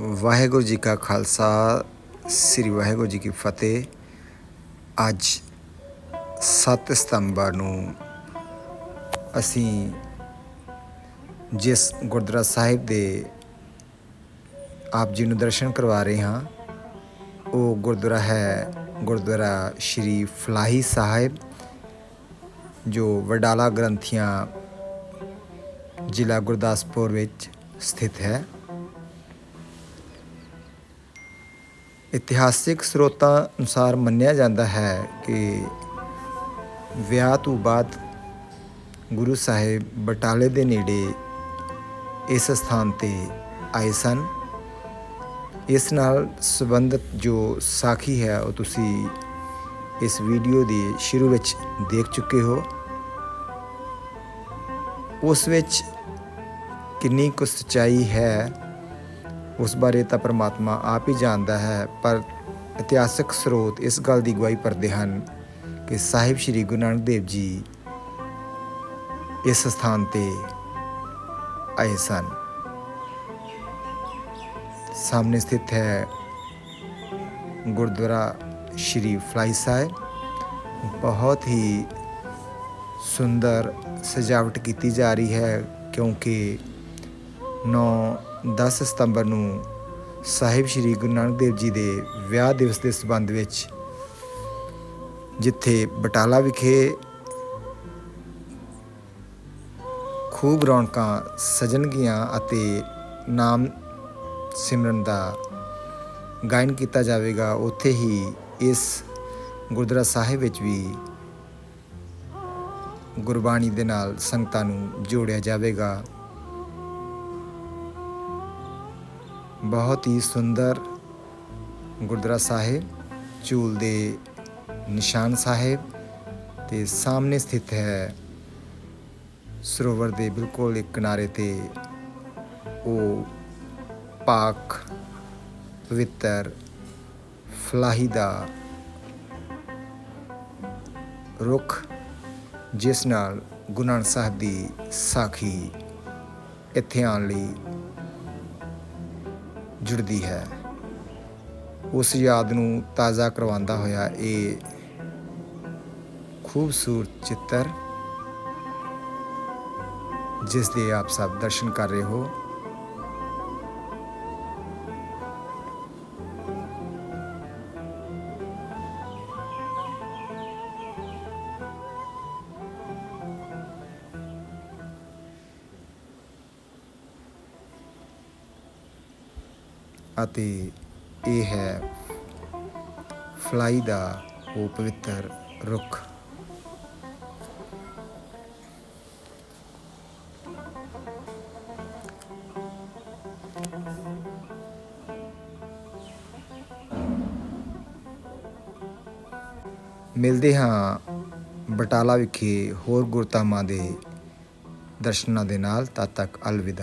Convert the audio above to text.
ਵਾਹਿਗੁਰੂ ਜੀ ਕਾ ਖਾਲਸਾ, ਸ੍ਰੀ ਵਾਹਿਗੁਰੂ ਜੀ ਕੀ ਫਤਿਹ। ਅੱਜ 7 ਸਤੰਬਰ ਨੂੰ ਅਸੀਂ ਜਿਸ ਗੁਰਦੁਆਰਾ ਸਾਹਿਬ ਦੇ ਆਪ ਜੀ ਨੂੰ ਦਰਸ਼ਨ ਕਰਵਾ ਰਹੇ ਹਾਂ, ਉਹ ਗੁਰਦੁਆਰਾ ਹੈ ਗੁਰਦੁਆਰਾ ਸ਼੍ਰੀ ਫਲਾਹੀ ਸਾਹਿਬ, ਜੋ ਵਡਾਲਾ ਗ੍ਰੰਥੀਆਂ ਜ਼ਿਲ੍ਹਾ ਗੁਰਦਾਸਪੁਰ ਵਿੱਚ ਸਥਿਤ ਹੈ। ਇਤਿਹਾਸਿਕ ਸਰੋਤਾਂ ਅਨੁਸਾਰ ਮੰਨਿਆ ਜਾਂਦਾ ਹੈ ਕਿ ਵਿਆਹ ਤੋਂ ਬਾਅਦ ਗੁਰੂ ਸਾਹਿਬ ਬਟਾਲੇ ਦੇ ਨੇੜੇ ਇਸ ਸਥਾਨ ਤੇ ਆਏ ਸਨ। ਇਸ ਨਾਲ ਸੰਬੰਧਿਤ ਜੋ ਸਾਖੀ ਹੈ, ਉਹ ਤੁਸੀਂ ਇਸ ਵੀਡੀਓ ਦੇ ਸ਼ੁਰੂ ਵਿੱਚ ਦੇਖ ਚੁੱਕੇ ਹੋ। ਉਸ ਵਿੱਚ ਕਿੰਨੀ ਕੁ ਸੱਚਾਈ ਹੈ ਉਸ ਬਾਰੇ ਤਾਂ ਪਰਮਾਤਮਾ ਆਪ ਹੀ ਜਾਣਦਾ ਹੈ, ਪਰ ਇਤਿਹਾਸਕ ਸਰੋਤ ਇਸ ਗੱਲ ਦੀ ਗਵਾਹੀ ਭਰਦੇ ਹਨ ਕਿ ਸਾਹਿਬ ਸ੍ਰੀ ਗੁਰੂ ਨਾਨਕ ਦੇਵ ਜੀ ਇਸ ਸਥਾਨ ਤੇ ਆਏ ਸਨ। ਸਾਹਮਣੇ ਸਥਿਤ ਹੈ ਗੁਰਦੁਆਰਾ ਸ਼੍ਰੀ ਫਲਾਈ ਸਾਹਿਬ। ਬਹੁਤ ਹੀ ਸੁੰਦਰ ਸਜਾਵਟ ਕੀਤੀ ਜਾ ਰਹੀ ਹੈ ਕਿਉਂਕਿ ਨੌ 10 ਸਤੰਬਰ ਨੂੰ ਸਾਹਿਬ ਸ੍ਰੀ ਗੁਰੂ ਨਾਨਕ ਦੇਵ ਜੀ ਦੇ ਵਿਆਹ ਦਿਵਸ ਦੇ ਸਬੰਧ ਵਿੱਚ ਜਿੱਥੇ ਬਟਾਲਾ ਵਿਖੇ ਖੂਬ ਰੌਣਕਾਂ ਸਜਣਗੀਆਂ ਅਤੇ ਨਾਮ ਸਿਮਰਨ ਦਾ ਗਾਇਨ ਕੀਤਾ ਜਾਵੇਗਾ, ਉੱਥੇ ਹੀ ਇਸ ਗੁਰਦੁਆਰਾ ਸਾਹਿਬ ਵਿੱਚ ਵੀ ਗੁਰਬਾਣੀ ਦੇ ਨਾਲ ਸੰਗਤਾਂ ਨੂੰ ਜੋੜਿਆ ਜਾਵੇਗਾ। ਬਹੁਤ ਹੀ ਸੁੰਦਰ ਗੁਰਦੁਆਰਾ ਸਾਹਿਬ ਚੂਲ ਦੇ ਨਿਸ਼ਾਨ ਸਾਹਿਬ ਤੇ ਸਾਹਮਣੇ ਸਥਿਤ ਹੈ। ਸਰੋਵਰ ਦੇ ਬਿਲਕੁਲ ਇੱਕ ਕਿਨਾਰੇ ਤੇ ਉਹ ਪਾਕ, ਪਵਿੱਤਰ, ਫਲਾਹੀ ਦਾ ਰੁੱਖ, ਜਿਸ ਨਾਲ ਗੁਰੂ ਨਾਨਕ ਸਾਹਿਬ ਦੀ ਸਾਖੀ ਇੱਥੇ ਆਉਣ ਲਈ ਜੁੜਦੀ ਹੈ। ਉਸ ਯਾਦ ਨੂੰ ਤਾਜ਼ਾ ਕਰਵਾਉਂਦਾ ਹੋਇਆ ਇਹ ਖੂਬਸੂਰਤ ਚਿੱਤਰ, ਜਿਸ ਦੇ ਆਪ ਸਭ ਦਰਸ਼ਨ ਕਰ ਰਹੇ ਹੋ। ਅਤੇ ਇਹ ਹੈ ਫਲਾਈ ਦਾ ਉਹ ਪਵਿੱਤਰ ਰੁੱਖ। ਮਿਲਦੇ ਹਾਂ ਬਟਾਲਾ ਵਿਖੇ ਹੋਰ ਗੁਰਤਾਮਾਂ ਦੇ ਦਰਸ਼ਨਾਂ ਦੇ ਨਾਲ। ਤਦ ਤੱਕ ਅਲਵਿਦਾ।